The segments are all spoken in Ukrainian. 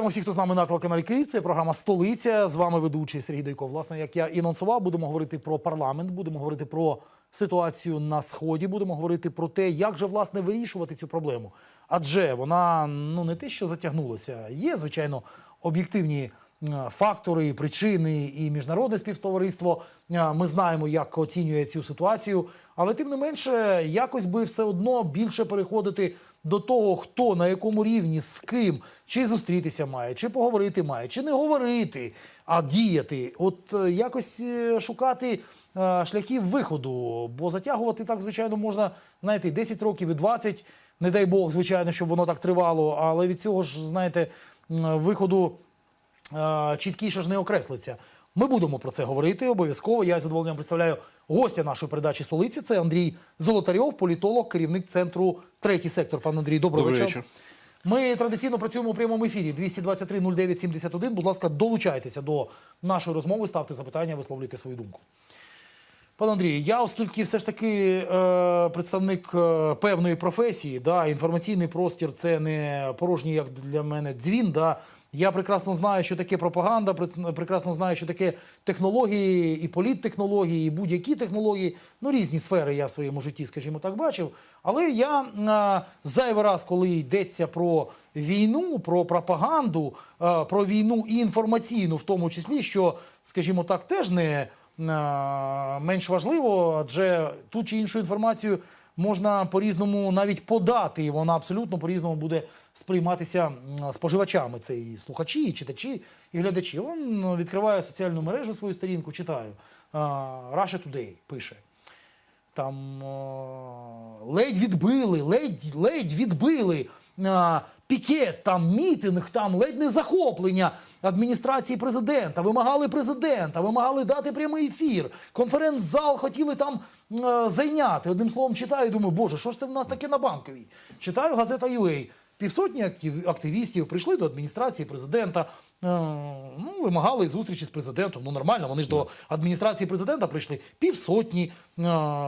Вітаємо всіх, хто з нами на телеканалі Київ. Це програма Столиця. З вами ведучий Сергій Дойко. Власне, як я і анонсував, будемо говорити про парламент, будемо говорити про ситуацію на сході, будемо говорити про те, як же власне вирішувати цю проблему. Адже вона ну не те, що затягнулася. Є звичайно об'єктивні е, фактори, причини і міжнародне співтовариство. Е, Ми знаємо, як оцінює цю ситуацію, але тим не менше, якось би все одно більше переходити до того, хто на якому рівні з ким, чи зустрітися має, чи поговорити має, чи не говорити, а діяти. От е, якось е, шукати е, шляхів виходу, бо затягувати так, звичайно, можна, знаєте, 10 років, і 20, не дай Бог, звичайно, щоб воно так тривало, але від цього ж, знаєте, виходу чіткіше ж не окреслиться. Ми будемо про це говорити обов'язково. Я з задоволенням представляю гостя нашої передачі столиці. Це Андрій Золотарьов, політолог, керівник центру третій сектор. Пан Андрій, доброго Добрий вечора. вечір. Ми традиційно працюємо у прямому ефірі 223 09 71. Будь ласка, долучайтеся до нашої розмови, ставте запитання, висловлюйте свою думку. Пане Андрію, я, оскільки все ж таки е, представник е, певної професії, да, інформаційний простір це не порожній, як для мене, дзвін. Да, я прекрасно знаю, що таке пропаганда, прекрасно знаю, що таке технології, і політтехнології, і будь-які технології. Ну, різні сфери я в своєму житті, скажімо так, бачив. Але я е, зайвий раз, коли йдеться про війну, про пропаганду, е, про війну і інформаційну, в тому числі, що, скажімо так, теж не е, менш важливо, адже ту чи іншу інформацію можна по-різному навіть подати, і вона абсолютно по-різному буде сприйматися споживачами. Це і слухачі, і читачі, і глядачі. Він відкриває соціальну мережу свою сторінку, читаю. Russia Today пише. Там ледь відбили, ледь, ледь відбили пікет, там мітинг, там ледь не захоплення адміністрації президента. Вимагали президента, вимагали дати прямий ефір. Конференц-зал хотіли там е, зайняти. Одним словом, читаю, думаю, боже, що ж це в нас таке на банковій? Читаю газета UA. Півсотні активістів прийшли до адміністрації президента, е, ну, вимагали зустрічі з президентом. Ну нормально, вони ж до адміністрації президента прийшли. Півсотні е,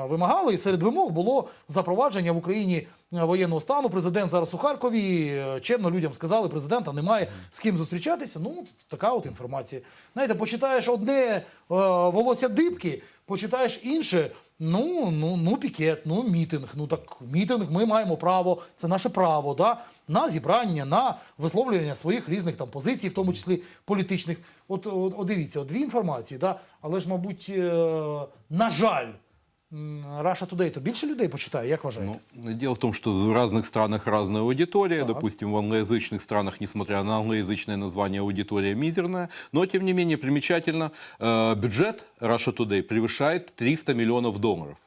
вимагали. І серед вимог було запровадження в Україні е, воєнного стану. Президент зараз у Харкові. Чемно людям сказали, президента немає з ким зустрічатися. Ну, така от інформація. Знаєте, почитаєш одне волосся дибки, почитаєш інше. Ну, ну, ну, пікет, ну, мітинг. Ну так мітинг ми маємо право, це наше право, да? на зібрання, на висловлювання своїх різних там позицій, в тому числі політичних. От, от, от дивіться, от дві інформації, да? але ж, мабуть, е, на жаль, Russia Today то більше людей почитає, як вважаєте? Ну, дело в том, что в разных странах разная аудитория. Допустим, в англоязычных странах, несмотря на англоязычное название, аудитория мизерная. Но, тем не менее, примечательно, э, бюджет Russia Today превышает 300 миллионов долларов.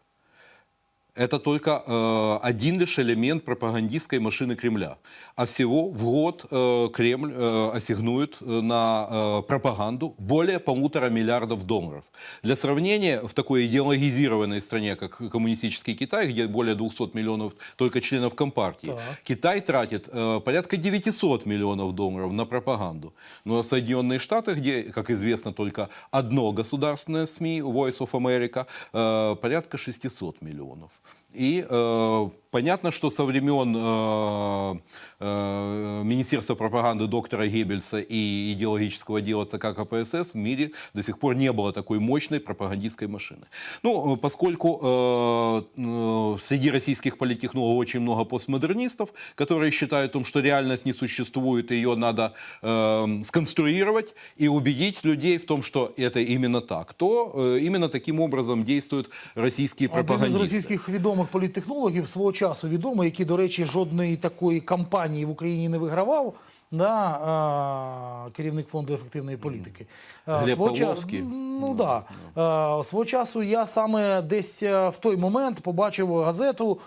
Это только э, один лишь элемент пропагандистской машины Кремля. А всего в год э, Кремль э, ассигнует э, на э, пропаганду более полутора миллиардов долларов. Для сравнения, в такой идеологизированной стране, как коммунистический Китай, где более 200 миллионов только членов Компартии, Так. Китай тратит э, порядка 900 миллионов долларов на пропаганду. Но Соединенные Штаты, где, как известно, только одно государственное СМИ, Voice of America, э, порядка 600 миллионов. И э, понятно, что со времен э, э, Министерства пропаганды доктора Геббельса и идеологического дела ЦК КПСС в мире до сих пор не было такой мощной пропагандистской машины. Ну, э, поскольку э, э, среди российских политтехнологов очень много постмодернистов, которые считают, том, что реальность не существует, ее надо э, сконструировать и убедить людей в том, что это именно так, то э, именно таким образом действуют российские Один пропагандисты. російських відомих політтехнологів свого часу відомий, який, до речі, жодної такої кампанії в Україні не вигравав. Да, а, керівник фонду ефективної політики. Глеб свого часу-. Ну да. А, свого часу я саме десь е, в той момент побачив газету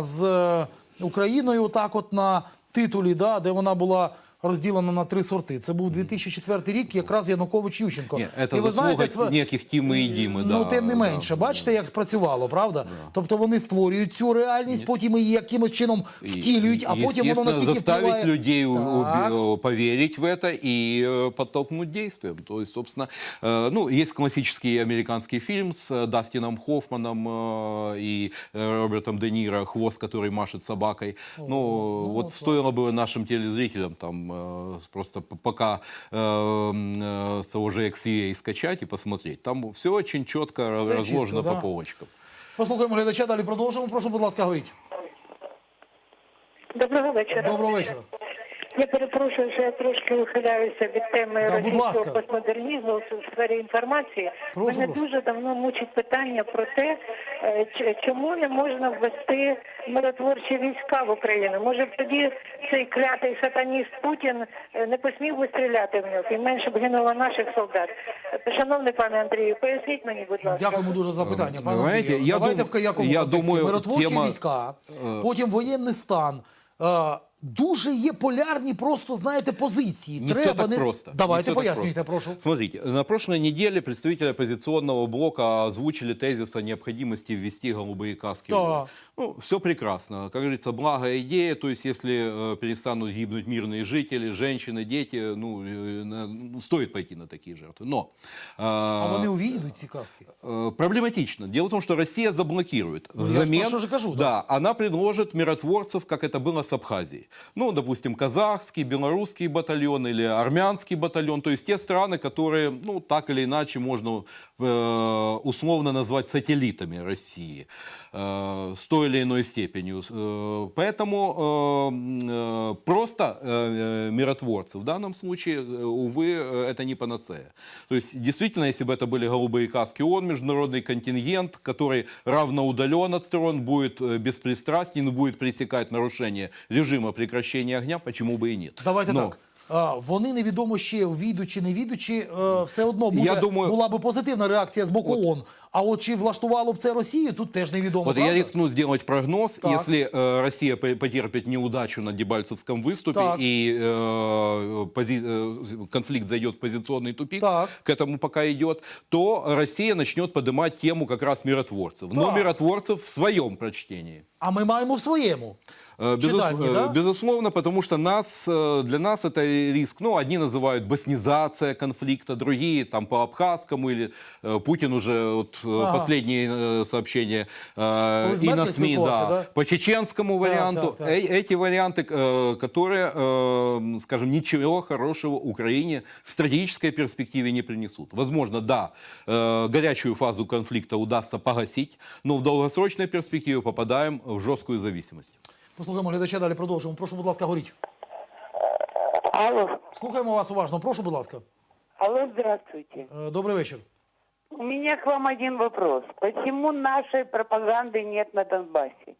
з Україною, так от на титулі, да, де вона була Розділена на три сорти. Це був 2004 рік, якраз Янукович Ющенко. Ні, це заслуга ніяких Тіми і Діми, Ну, да, тим не да, менше, бачите, як спрацювало, правда? Тобто вони створюють цю реальність, потім її якимось чином втілюють, а И, потім воно естественно, настільки заставить впливає. людей у- Так. уби- поверить в это и э, подтолкнуть действием. То есть, собственно, э, ну, есть классический американский фильм с э, Дастином Хоффманом э, и э, Робертом Де Ниро «Хвост, который машет собакой». Ну, вот стоило бы нашим телезрителям там э, просто п- пока э, м, э, с того же XVA скачать и посмотреть. Там все очень четко Все разложено чітко, по да. полочкам. Послухаємо глядача, далі продовжимо. Прошу, будь ласка, говоріть. Доброго вечора. Доброго вечора. Я перепрошую, що я трошки ухиляюся від теми Да, російського постмодернізму в сфері інформації. Прошу, Мене прошу. дуже давно мучить питання про те, е, чому не можна ввести миротворчі війська в Україну. Може б тоді цей клятий сатаніст Путін е, не посмів би стріляти в нього і менше б гинуло наших солдат. Е, Шановний пане Андрію, поясніть мені, будь ласка. Дякуємо дуже за питання. Пане Ви знаєте, Андрію, я давайте дум- в якому я думаю, Миротворчі тема, війська, е, потім воєнний стан. Е, Дуже є полярні просто, знаєте, позиції. Не все Треба так не... просто. Не Давайте всё так пояснюйте, просто. прошу. Смотрите, на прошлой неделе представители оппозиционного блока озвучили тезис о необходимости ввести голубые каски. в Да. бой. Ну, все прекрасно. Как говорится, благо идея, то есть если э, перестанут гибнуть мирные жители, женщины, дети, ну, э, на- ну, стоит пойти на такие жертвы. Но А э, вони увійдуть ці каски. Э, Проблематично. Дело в том, что Россия заблокирует. Ну, я ж Взамен, про что же кажу, да. да, она предложит миротворцев, как это было с Абхазией. Ну, допустим, казахский, белорусский батальон или армянский батальон. То есть те страны, которые, ну, так или иначе можно э, условно назвать сателлитами России э, с той или иной степенью. Э, Поэтому э, э, просто э, э, миротворцы в данном случае, э, увы, это не панацея. То есть, действительно, если бы это были голубые каски ООН, международный контингент, который равноудален от сторон, будет беспристрастен, будет пресекать нарушение режима прекращения огня, почему бы и нет. Давайте Но- так. А, вони невідомо ще війдуть чи не війдуть, чи е, все одно буде, Я думаю- була би позитивна реакція з боку От. ООН. А от чи влаштувало б це Росію, тут теж невідомо. Вот я правда? рискну сделать прогноз. Так. Если э, Россия по- потерпит неудачу на Дебальцевском выступе Так. и э, пози- э, конфликт зайдет в позиционный тупик, Так. к этому пока идет, то Россия начнет поднимать тему как раз миротворцев. Но Так. миротворцев в своем прочтении. А ми маємо в своєму. Э, безус- Читании, э, да? Безусловно, потому что нас, э, для нас это риск. Ну, одни называют боснизация конфликта, другие там по абхазскому или Путин уже вот, Ага. последние сообщения э, и на СМИ, да, да? по чеченскому варианту. так, так. Э- Эти варианты, э, которые, э, скажем, ничего хорошего Украине в стратегической перспективе не принесут. Возможно, да, э, горячую фазу конфликта удастся погасить, но в долгосрочной перспективе попадаем в жесткую зависимость. Послухаємо глядача, далі продовжуємо. Прошу, будь ласка, говоріть. Алло, Слухаємо вас уважно. Прошу, будь ласка. алло, здравствуйте. Е, Добрий вечір. У меня к вам один вопрос. Почему нашей пропаганды нет на Донбассе?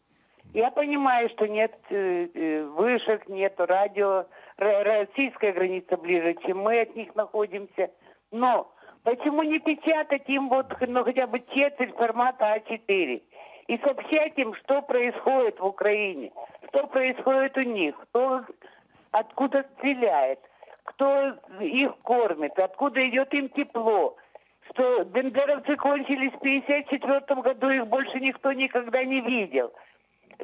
Я понимаю, что нет э, э, вышек, нет радио, р- российская граница ближе, чем мы от них находимся. Но почему не печатать им вот ну, хотя бы четверть формата А4 И сообщать им, что происходит в Украине, что происходит у них, кто откуда стреляет, кто их кормит, откуда идет им тепло, что бендеровцы кончились в 1954 году, их больше никто никогда не видел.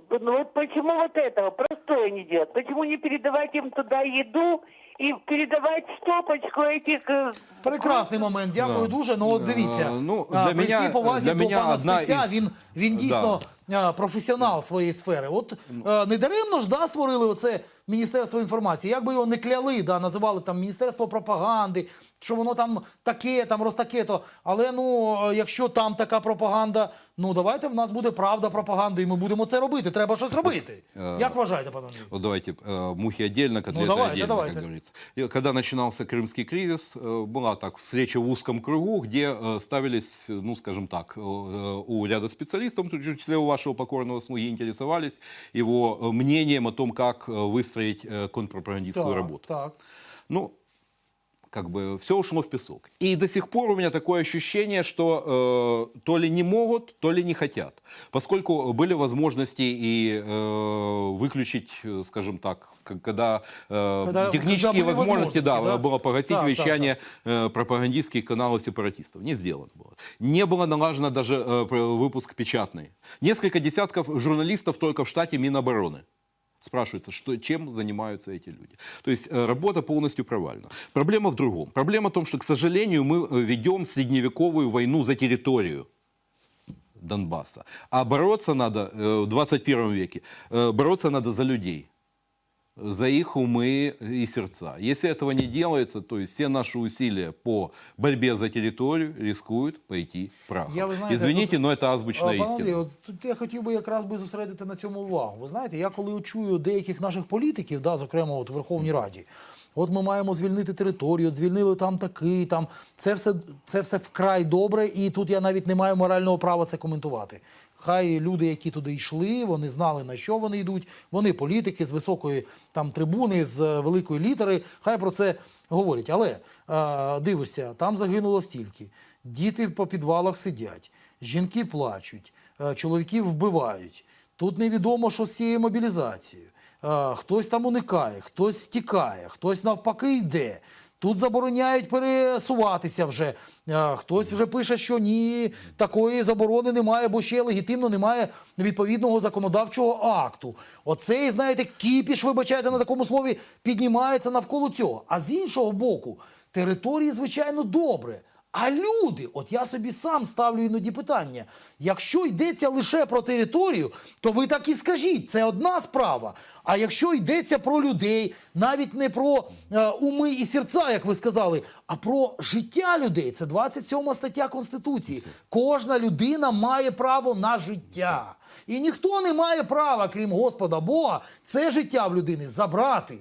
Ну вот почему вот этого простое не делать? Почему не передавать им туда еду и передавати стопочку этих... э, Прекрасний момент, дякую Да. дуже. Ну от дивіться, Е, ну, для при мене- всій повазі для до мене пана одна Стеця, із- він, він дійсно а, професіонал своєї сфери. От е, не даремно ж да, створили оце Міністерство інформації. Як би його не кляли, да, називали там Міністерство пропаганди, що воно там таке, там розтаке-то. Але ну, е, якщо там така пропаганда, ну давайте в нас буде правда пропаганда, і ми будемо це робити. Треба щось робити. Е, Як вважаєте, пане Андрій? Вот давайте э, мухи отдельно, котлеты Ну, давайте, отдельно, давайте. как говорится. И когда начинался крымский кризис, э, была так встреча в узком кругу, где э, ставились, ну, скажем так, э, у ряда специалистов, в том числе у вашего покорного слуги, интересовались его э, мнением о том, как э, Выстроить э, контрпропагандистскую работу. так. Ну, как бы все ушло в песок. И до сих пор у меня такое ощущение, что э, то ли не могут, то ли не хотят. Поскольку были возможности и э, выключить, э, скажем так, когда, э, Когда- технические когда были возможности, да, возможности, да? было погасить Так, так, вещание э, пропагандистских каналов сепаратистов. Не сделано было. Не было налажено даже э, выпуск печатный. Несколько десятков журналистов только в штате Минобороны. Спрашивается, что, чем занимаются эти люди. То есть э, работа полностью провальна. Проблема в другом. Проблема в том, что, к сожалению, мы э, ведем средневековую войну за территорию. Донбасса. А бороться надо э, в 21 веке, э, бороться надо за людей. за их умы и сердца. Если этого не делается, то есть все наши усилия по борьбе за территорию рискуют пойти прахом. Я, вы знаете, Извините, тут- но это азбучная А, Пане истина. Андрію, от тут я хотів би якраз би зосередити на цьому увагу. Ви знаєте, я коли чую деяких наших політиків, да, зокрема от в Верховній Раді, от ми маємо звільнити територію, от звільнили там такий, там це все, це все вкрай добре, і тут я навіть не маю морального права це коментувати. Хай люди, які туди йшли, вони знали на що вони йдуть. Вони політики з високої там трибуни, з е, великої літери. Хай про це говорять. Але е, дивишся, там загинуло стільки. Діти по підвалах сидять, жінки плачуть, е, чоловіків вбивають. Тут невідомо, що з цією мобілізацією. Е, Хтось там уникає, хтось стікає, хтось навпаки йде. Тут забороняють пересуватися вже. Е, Хтось вже пише, що ні, такої заборони немає, бо ще легітимно немає відповідного законодавчого акту. Оцей, знаєте, кіпіш, вибачайте, на такому слові, піднімається навколо цього. А з іншого боку, території, звичайно, добре. А люди, от я собі сам ставлю іноді питання: якщо йдеться лише про територію, то ви так і скажіть, це одна справа. А якщо йдеться про людей, навіть не про е, уми і серця, як ви сказали, а про життя людей, це 27 стаття Конституції. Кожна людина має право на життя. І ніхто не має права, крім Господа Бога, це життя в людини забрати.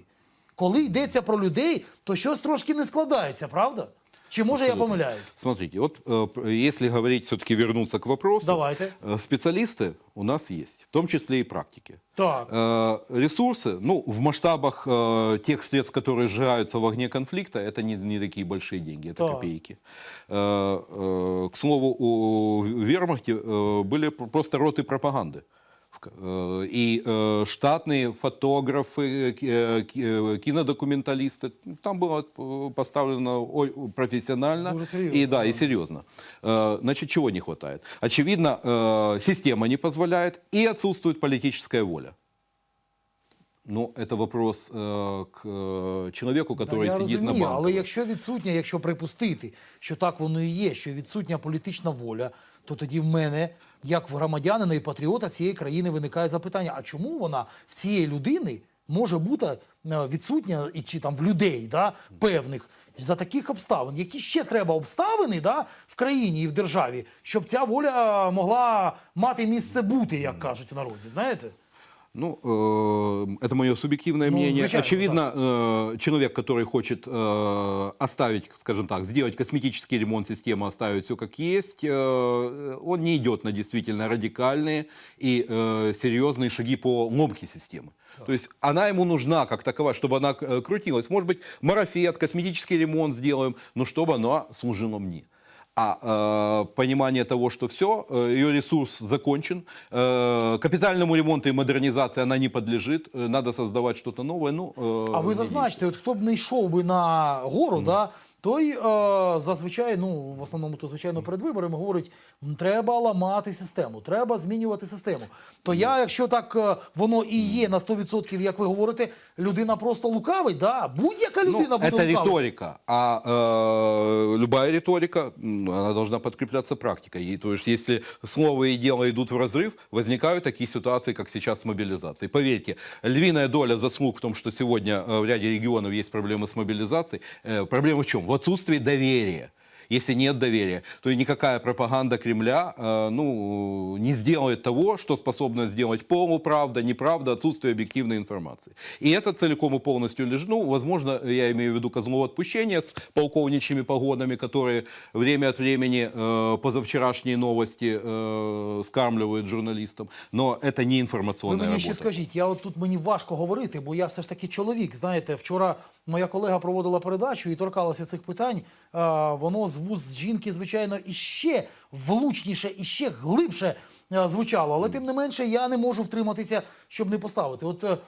Коли йдеться про людей, то щось трошки не складається, правда? Чи може я Абсолютно. помиляюсь? Смотрите, вот э, п- если говорить, все-таки вернуться к вопросу, Давайте. э, специалисты у нас есть, в том числе и практики. Так. Э, Ресурсы, ну, в масштабах э, тех средств, которые сжигаются в огне конфликта, это не, не такие большие деньги, это Так. копейки. Э, э, К слову, у Вермахте э, были пр- просто роты пропаганды. В к- э, И э, штатные фотографы, ки- э, ки- э, кинодокументалисты, там было э, поставлено о- профессионально Дуже серйозно, и да, и да. серьезно. Э, Значит, чего не хватает? Очевидно, э, система не позволяет и отсутствует политическая воля. Ну, это вопрос э, к э, человеку, который Та я сидит на розумію, банку. але якщо відсутня, якщо припустити, що так воно і є, що відсутня політична воля, то тоді в мене, як в громадянина і патріота цієї країни, виникає запитання: а чому вона в цієї людини може бути е, відсутня і чи там в людей, да, певних за таких обставин? Які ще треба обставини да, в країні і в державі, щоб ця воля могла мати місце бути, як кажуть в народі, знаєте? Ну, э, это мое субъективное Ну, мнение. звучало, Очевидно, э, человек, который хочет э, оставить, скажем так, сделать косметический ремонт системы, оставить все как есть, э, он не идет на действительно радикальные и э, серьезные шаги по ломке системы. То есть она ему нужна как такова, чтобы она э, крутилась. Может быть, марафет, косметический ремонт сделаем, но чтобы она служила мне. А э, понимание того, что все, ее ресурс закончен, э, капитальному ремонту и модернизации она не подлежит, э, надо создавать что-то новое. Ну, э, А ви не зазначте, от хто б не йшов би на гору, да, той е, зазвичай, ну в основному то звичайно перед виборами говорить, «М, треба ламати систему, треба змінювати систему. То я, якщо так е, воно і є на 100%, як ви говорите, людина просто лукавить, да? будь-яка Ну, людина буде это лукавити. риторика, а э, любая риторика, м, она должна подкрепляться практикой. И, то есть, если слово и дело идут в разрыв, возникают такие ситуации, как сейчас с мобилизацией. Поверьте, львиная доля заслуг в том, что сегодня э, в ряде регионов есть проблемы с мобилизацией. Э, проблема в чем? В отсутствии доверия. Если нет доверия, то и никакая пропаганда Кремля э, ну, не сделает того, что способна сделать полуправда, неправда, отсутствие объективной информации. И это целиком и полностью лежит. Ну, возможно, я имею в виду Козлова отпущение с полковничьими погонами, которые время от времени э, позавчерашние новости э, скармливают журналистам. Но это не Ви информационная мені ще работа. скажіть, я от тут мені важко говорити, бо я все ж таки чоловік. Знаєте, вчора моя колега проводила передачу і торкалася цих питань. А, воно з вуз жінки, звичайно, іще влучніше, іще глибше звучало. Але тим не менше я не можу втриматися, щоб не поставити. От е,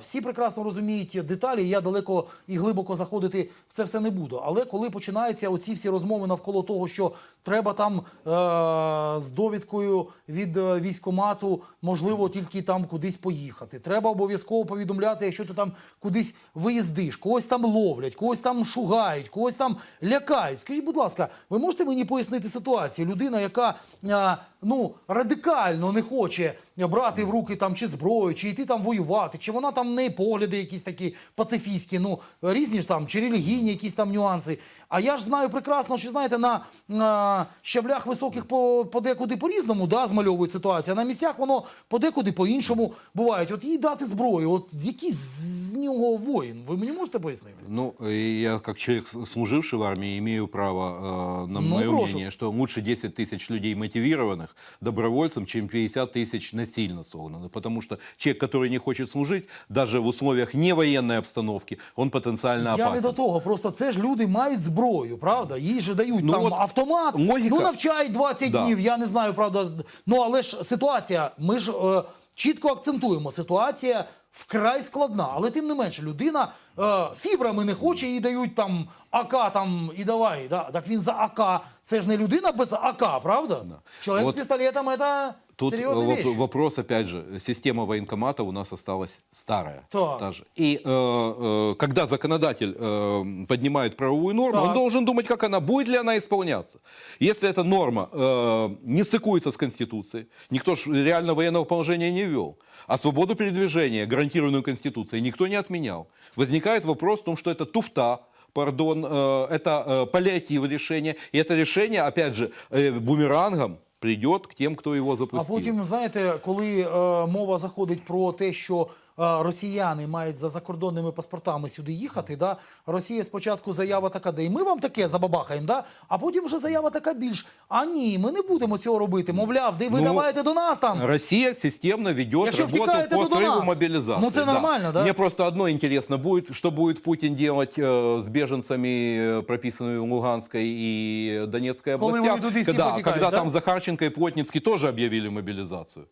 всі прекрасно розуміють деталі. Я далеко і глибоко заходити в це все не буду. Але коли починаються оці всі розмови навколо того, що треба там е- з довідкою від е, військомату, можливо, тільки там кудись поїхати. Треба обов'язково повідомляти, якщо ти там кудись виїздиш, когось там ловлять, когось там шугають, когось там лякають. Скажіть, будь ласка, ви можете мені пояснити ситуацію? людина, яка а, ну радикально не хоче брати в руки там чи зброю, чи йти там воювати, чи вона там в неї погляди якісь такі пацифістські, ну різні ж там, чи релігійні якісь там нюанси. А я ж знаю прекрасно, що знаєте, на, на щаблях високих по, подекуди по-різному да, змальовують ситуацію, а на місцях воно подекуди по-іншому бувають. От їй дати зброю, от який з, з нього воїн? Ви мені можете пояснити? Ну, и я как человек, с- служивший в армии, имею право э, на Ну, мое прошу. мнение, что лучше 10 тысяч людей мотивированных добровольцем, чем 50 тысяч насильно согнанных. Потому что человек, который не хочет служить, даже в условиях невоєнної обстановки, обстановки, потенціально опасен. Я не до того. Просто це ж люди мають зброю, правда? Їй же дають Ну, там от автомат, логіка- ну навчають 20 Да. днів. Я не знаю, правда. Ну але ж ситуація, ми ж е, чітко акцентуємо, ситуація вкрай складна. Але тим не менше, людина е, фібрами не хоче, їй дають там АК там і давай. Да? Так він за АК. Це ж не людина без АК, правда? Чоловік От з пістолетом це Тут серйозна э, вещь. воп- вопрос, опять же, система военкомата у нас осталась старая. Так. та же. И э, э, когда законодатель э, поднимает правовую норму, Так. он должен думать, как она, будет ли она исполняться. Если эта норма э, не стыкуется с Конституцией, никто ж реально военного положения не ввел, а свободу передвижения, гарантированную Конституцией, никто не отменял. Возникает вопрос в том, что это туфта, пардон, э, это э, паллиатив решения, и это решение, опять же, э, бумерангом придет к тем, кто его А запустил. потім, знаєте, коли е, мова заходить про те, що е, росіяни мають за закордонними паспортами сюди їхати, да, Росія спочатку заява така, де і ми вам таке забабахаємо, да, а потім вже заява така більш. А ні, ми не будемо цього робити. Мовляв, де ви Ну, давайте до нас там. Россия системно ведет Якщо работу втікаєте, по то до срыву нас. мобилизации. Ну, це нормально, да? Мне просто одно интересно будет, что будет Путин делать э, с беженцами, э, прописанными в Луганской и Донецкой Коли областях, вони туди всі когда, потікають, когда да? там Захарченко и Плотницкий тоже объявили мобилизацию.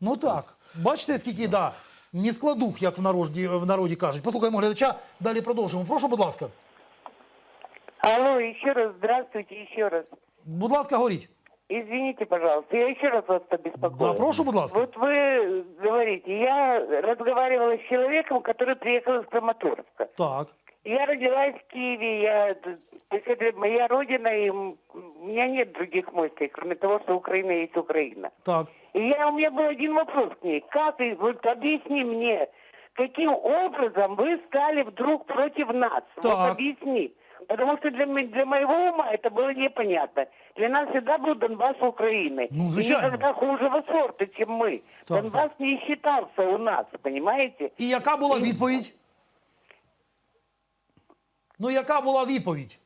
Ну так. Бачите, скільки да, не складух, як в народі, в народі кажуть. Послухаємо глядача, далі продовжимо. Прошу, будь ласка. Алло, еще раз здравствуйте, еще раз. Будь ласка, говоріть. Извините, пожалуйста, я еще раз вас побеспокою. Да, прошу, будь ласка. Вот вы говорите, я разговаривала с человеком, который приехал из Краматорска. Так. Я родилась в Киеве, я, то есть это моя родина, и м- у меня нет других мыслей, кроме того, что Украина есть Украина. Так. И я, у меня был один вопрос к ней. Как, и вот объясни мне, каким образом вы стали вдруг против нас? Так. Вот объясни. Потому что для, ме- для моего ума это было непонятно. Для нас всегда был Донбасс Украины. Ну, И звичайно. никогда хужего сорта, чем мы. Так, Донбасс не считался у нас, понимаете? І яка була відповідь? Ну, яка була відповідь?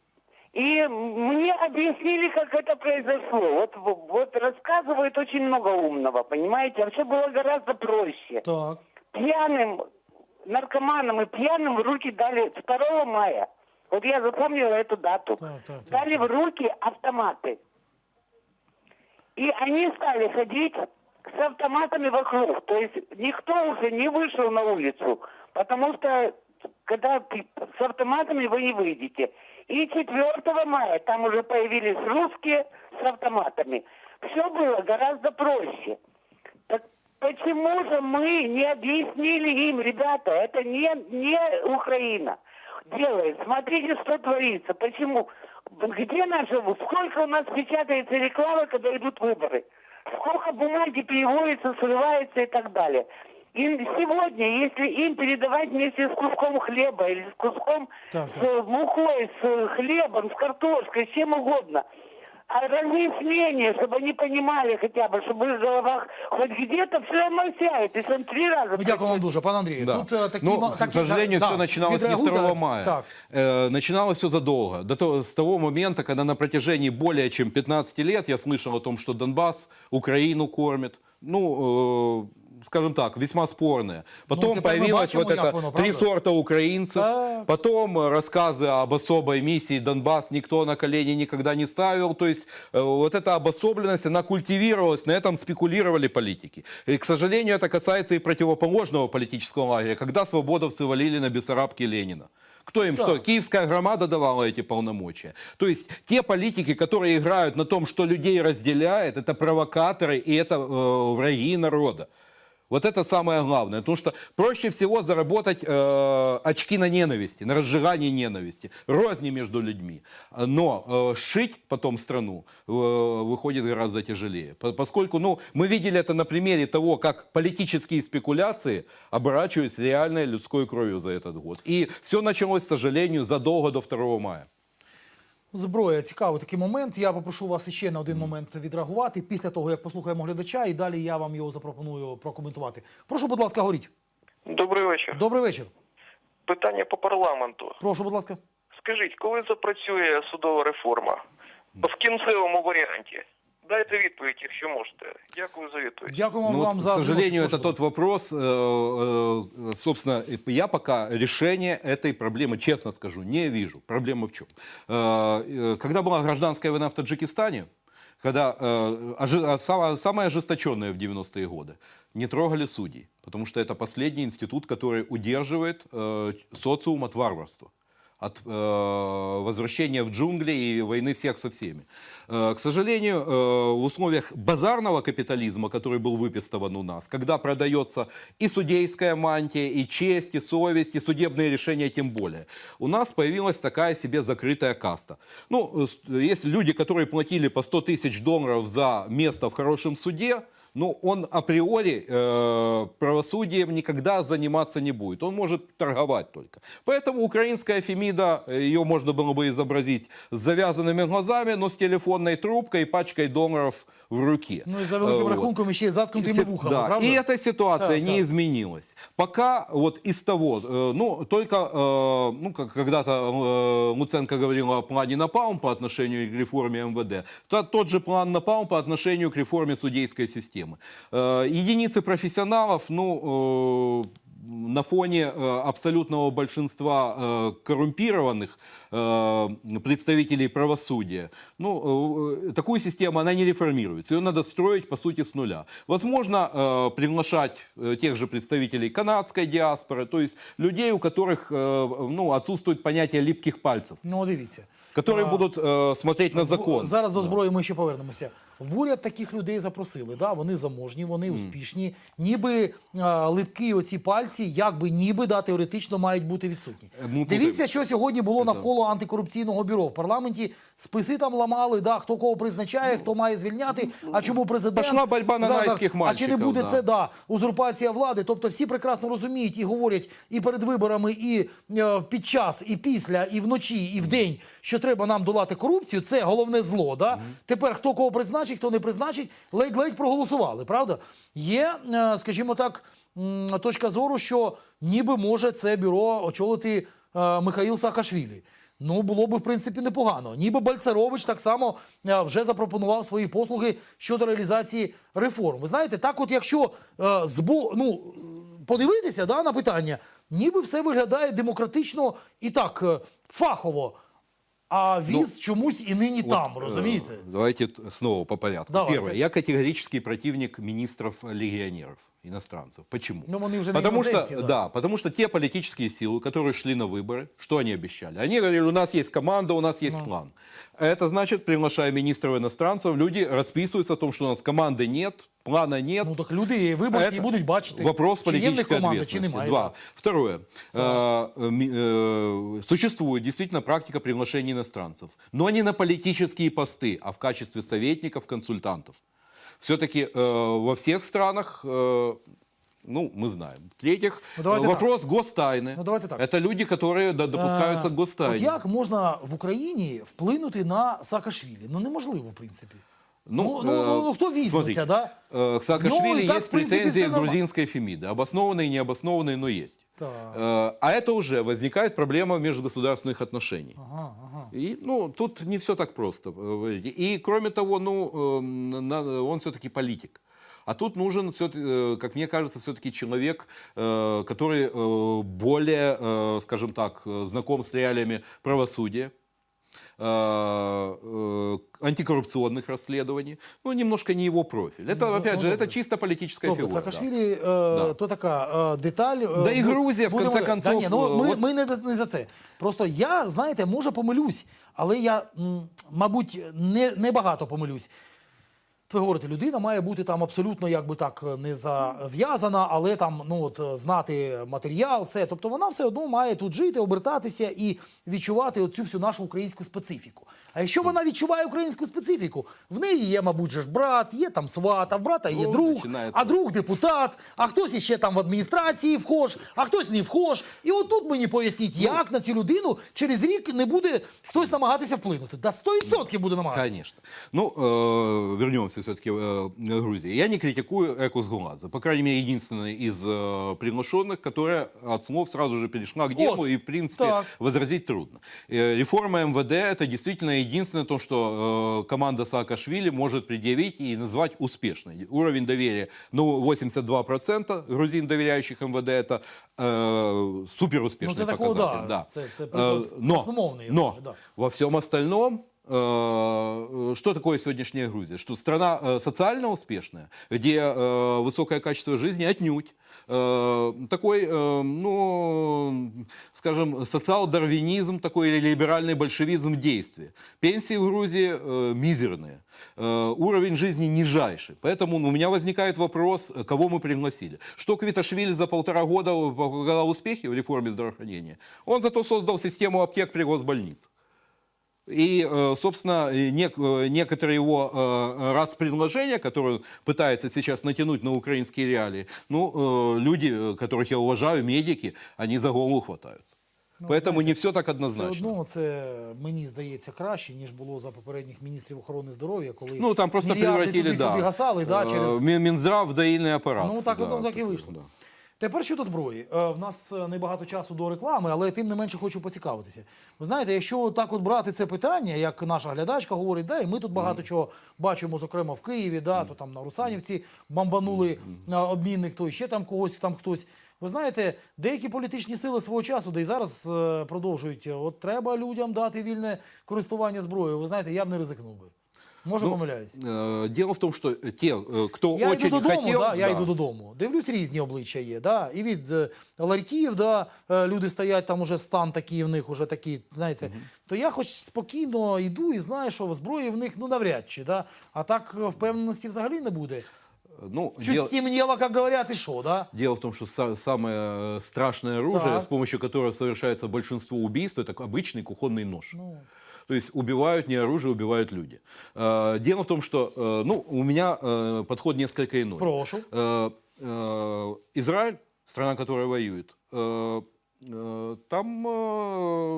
И мне объяснили, как это произошло. Вот, вот рассказывают очень много умного, понимаете? А все было гораздо проще. Так. пьяным наркоманам и пьяным в руки дали 2 мая. Вот я запомнила эту дату. Так, так, так. Дали в руки автоматы. И они стали ходить с автоматами вокруг. То есть никто уже не вышел на улицу, потому что когда с автоматами вы не выйдете. И 4 мая там уже появились русские с автоматами. Все было гораздо проще. Так почему же мы не объяснили им, ребята, это не, не Украина делает. Смотрите, что творится. Почему? Где наши, сколько у нас печатается рекламы, когда идут выборы? Сколько бумаги переводится, срывается и так далее. И сегодня, если им передавать вместе с куском хлеба или с куском Так, с так. э, мукой, с э, хлебом, с картошкой, с чем угодно, а разъяснение, чтобы они понимали хотя бы, чтобы в их головах хоть где-то все равно сядет, если он три раза... Ми дякуємо вам дуже, пан Андрій. Да. Тут е, такі, Но, ма- к такі- сожалению, да, все начиналось не відреагуйте. 2 мая. Так. Э, начиналось все задолго. До того, с того момента, когда на протяжении более чем 15 лет я слышал о том, что Донбасс Украину кормит. Ну, э, скажем так, весьма спорные. Потом теперь мы появилось вот это як воно, три сорта украинцев. Так. Потом рассказы об особой миссии Донбасс никто на колени никогда не ставил. То есть э, вот эта обособленность, она культивировалась, на этом спекулировали политики. И, к сожалению, это касается и противоположного политического лагеря, когда свободовцы валили на Бессарабке Ленина. Кто им Да. что? Киевская громада давала эти полномочия. То есть те политики, которые играют на том, что людей разделяет, это провокаторы и это э, враги народа. Вот это самое главное. Потому что проще всего заработать э, очки на ненависти, на разжигании ненависти, розни между людьми. Но э, шить потом страну э, выходит гораздо тяжелее. По- Поскольку ну, мы видели это на примере того, как политические спекуляции оборачиваются реальной людской кровью за этот год. И все началось, к сожалению, задолго до 2 мая. Зброя цікавий такий момент. Я попрошу вас ще на один момент відреагувати після того, як послухаємо глядача, і далі я вам його запропоную прокоментувати. Прошу, будь ласка, говоріть. Добрий вечір. Добрий вечір. Питання по парламенту. Прошу, будь ласка. Скажіть, коли запрацює судова реформа? В кінцевому варіанті. Дайте відповідь, якщо можете. Дякую за відповідь. Дякуємо Ну, вам вот, за к сожалению, дзвіночок. это тот вопрос, э, э, собственно, я пока решения этой проблемы, честно скажу, не вижу. Проблема в чем? Э, э, Когда была гражданская война в Таджикистане, когда э, ожи- а, самое, самое ожесточенное в 90-е годы, не трогали судей, потому что это последний институт, который удерживает э, социум от варварства От э, возвращения в джунгли и войны всех со всеми. Э, к сожалению, э, в условиях базарного капитализма, который был выпистован у нас, когда продается и судейская мантия, и честь, и совесть, и судебные решения тем более, у нас появилась такая себе закрытая каста. Ну, э, есть люди, которые платили по 100 тысяч долларов за место в хорошем суде, но он априори э, правосудием никогда заниматься не будет. Он может торговать только. Поэтому украинская Фемида, э, ее можно было бы изобразить с завязанными глазами, но с телефонной трубкой и пачкой долларов в руке. Ну і за великим Э, вот. рахунком і ще й заткнутими Се- вухами, да, правда? И эта ситуация Да, не да. изменилась. Пока вот из того, э, ну, только, э, ну, как когда-то э, Луценко говорил о плане Напалм по отношению к реформе МВД, то, тот же план Напалм по отношению к реформе судейской системы. Э, Единицы профессионалов, ну, э, на фоне э, абсолютного большинства э, коррумпированных э, представителей правосудия, ну, э, такую систему, она не реформируется. Ее надо строить, по сути, с нуля. Возможно, э, приглашать э, тех же представителей канадской диаспоры, то есть людей, у которых э, ну, отсутствует понятие липких пальцев, Ну, дивіться. которые А, будут э, смотреть на В- закон. Зараз до Да. зброї ми ще повернемося. В уряд таких людей запросили. Да? Вони заможні, вони успішні. Ніби а, липкі оці пальці, якби ніби да, теоретично мають бути відсутні. Е, ну, Дивіться, що сьогодні було навколо антикорупційного бюро. В парламенті списи там ламали, да, хто кого призначає, хто має звільняти. А чому президент Пішла боротьба на Зараз- найських А чи не буде да. це да, узурпація влади? Тобто всі прекрасно розуміють і говорять і перед виборами, і е, під час, і після, і вночі, і вдень, що треба нам долати корупцію. Це головне зло. Да? Тепер хто кого призначить, хто не призначить, ледь-ледь проголосували. Правда? Є, е, скажімо так, точка зору, що ніби може це бюро очолити е, Михаїл Саакашвілі. Ну, було би, в принципі, непогано. Ніби Бальцерович так само е, вже запропонував свої послуги щодо реалізації реформ. Ви знаєте, так от якщо е, ну, подивитися да, на питання, ніби все виглядає демократично і так фахово, а віз чомусь і нині Вот, там, э, розумієте? Давайте т- снова по порядку. Давайте. Первое. Я категорический противник министров-легионеров, иностранцев. Почему? Ну, вони вже не Потому что, іноземці, да. да. потому что те политические силы, которые шли на выборы, что они обещали? Они говорили, у нас есть команда, у нас есть план. Это значит, приглашая министров иностранцев, люди расписываются о том, что у нас команды нет, плана нет. Ну так люди і виборці і Это будуть бачити, Вопрос чи є в них политической команда, чи ответственности. немає. Два. да. Второе. Э, ми- э, Существует действительно практика приглашения иностранцев, но не на политические посты, а в качестве советников, консультантов. Все-таки во всех странах, э, ну, мы знаем. В-третьих, Ну, давайте вопрос гостайны. Ну, давайте так. Это люди, которые до- допускаются к Е, гостайне. От як можна в Україні вплинути на Саакашвілі? Ну неможливо, в принципі. Ну, ну, ну, ну, э, хто візьметься, смотрите, да? э, К Саакашвили Ну, и так, есть в принципе, претензии всё нормально. грузинской Фемиды. Обоснованные и необоснованные, но есть. Так. Э, А это уже возникает проблема межгосударственных отношений. Ага, ага. И, ну, тут не все так просто. э, вы видите. И, кроме того, ну, э, на- он все-таки политик. А тут нужен, всё- э, как мне кажется, все-таки человек, э, который э, более, э, скажем так, э, знаком с реалиями правосудия, э, э, антикоррупционных расследований. Ну, немножко не его профиль. Это, Ну, опять ну, же, добре. это чисто политическая Тобто фигура. да. Саакашвілі е, то така е, деталь. е, Да і бу- Грузія, в будемо- конце Та концов, ні, ну, е, ми, от- ми не, не за це. Просто я, знаєте, може помилюсь, але я, м, мабуть, не, не багато помилюсь. ви говорите, людина має бути там абсолютно якби так не зав'язана, але там ну от е, знати матеріал, все. Тобто вона все одно має тут жити, обертатися і відчувати оцю всю нашу українську специфіку. А якщо вона відчуває українську специфіку, в неї є, мабуть, же ж брат, є там сват, а в брата є Ну, друг, а друг депутат, а хтось іще там в адміністрації вхож, а хтось не вхож. І отут мені поясніть, як на цю людину через рік не буде хтось намагатися вплинути. Да 100% буде намагатися. Конечно. Ну, э, вернемся все-таки э, Грузии. Я не критикую Экус Гуладзе. По крайней мере, единственный из э, приглашенных, которая от слов сразу же перешла к делу, Вот. и, в принципе, Так. возразить трудно. Э, реформа МВД – это действительно единственное то, что команда Саакашвили может предъявить и назвать успешной. Уровень доверия, ну, 82% грузин, доверяющих МВД, это э, суперуспешный Ну, це такого, показатель. да. Це- це приклад но, но кажу, да. во всем остальном что такое сегодняшняя Грузия? Что страна э, социально успешная, где э, высокое качество жизни отнюдь. Э, Такой, э, ну, скажем, социал-дарвинизм, такой либеральный большевизм в действии. Пенсии в Грузии э, мизерные, Э, уровень жизни нижайший. Поэтому у меня возникает вопрос, э, кого мы пригласили. Что Квиташвили за полтора года показал успехи в реформе здравоохранения? Он зато создал систему аптек при госбольницах. И, э, собственно, и нек- э, некоторые его э, РАЦ-предложения, которые он пытается сейчас натянуть на украинские реалии, ну, э, люди, э, которых я уважаю, медики, они за голову хватаются. Поэтому знаете, не все так Все однозначно. одно це мені здається краще, ніж було за попередніх міністрів охорони здоров'я, коли Ну, там просто мільярди превратили, туди-сюди да, гасали, да, э, через Мин- Минздрав в доильный аппарат. Ну, так Да, от воно так і такое, вийшло. да. Тепер щодо зброї. Е, В нас е, небагато часу до реклами, але тим не менше хочу поцікавитися. Ви знаєте, якщо так от брати це питання, як наша глядачка говорить, да, і ми тут багато чого бачимо, зокрема в Києві, да, то там на Русанівці бомбанули на обмінник, то ще там когось, там хтось. Ви знаєте, деякі політичні сили свого часу, де й зараз продовжують, от треба людям дати вільне користування зброєю. Ви знаєте, я б не ризикнув би. Може, Ну, помиляюсь. Э, Дело в том, что те, э, кто Я очень йду додому, хотел... да, я да. йду додому. Дивлюсь, різні обличчя є. Да? І від е, ларьків, да, е, люди стоять, там уже стан такий в них, уже такий, знаєте. То я хоч спокійно йду і знаю, що зброї в них ну навряд чи. Да? А так е, впевненості взагалі не буде. Ну, Чуть дел- стемнело, як говорять, і що, да? Дело в том, что са- самое э, страшное оружие, Так. с помощью которого совершается большинство убийств, это обычный кухонный нож. Ну. То есть убивают не оружие, убивают люди. Э, Дело в том, что э, ну, у меня э, подход несколько иной. Прошу. Израиль, страна, которая воюет, там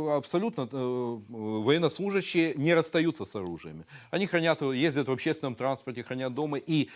абсолютно военнослужащие не расстаются с оружиями. Они хранят, ездят в общественном транспорте, хранят дома, и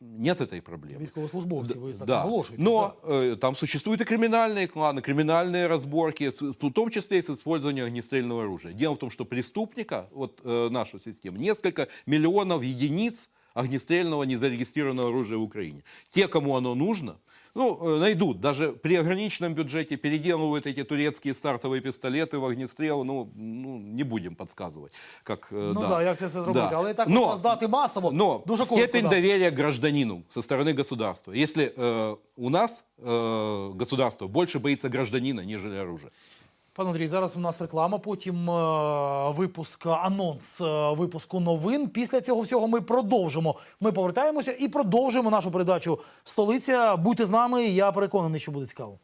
нет этой проблемы. Військовослужбовці, ви так Да. наголошуєте. Но э, там существуют и криминальные кланы, криминальные разборки, с- в том числе и с использованием огнестрельного оружия. Дело в том, что преступника, вот э, нашу систему, несколько миллионов единиц огнестрельного незарегистрированного оружия в Украине. Те, кому оно нужно, ну, э, найдут. Даже при ограниченном бюджете переделывают эти турецкие стартовые пистолеты в огнестрел. Ну, ну не будем подсказывать. Как, э, Ну да, як це все зробити. Да. Але так Но- от роздати масово, но дуже коротко. степень да. доверия к гражданину со стороны государства. Если э, у нас э, государство больше боится гражданина, нежели оружия. Пане Андрій, зараз у нас реклама, потім е, випуск, анонс е, випуску новин. Після цього всього ми продовжимо. Ми повертаємося і продовжуємо нашу передачу Столиця. Будьте з нами. Я переконаний, що буде цікаво.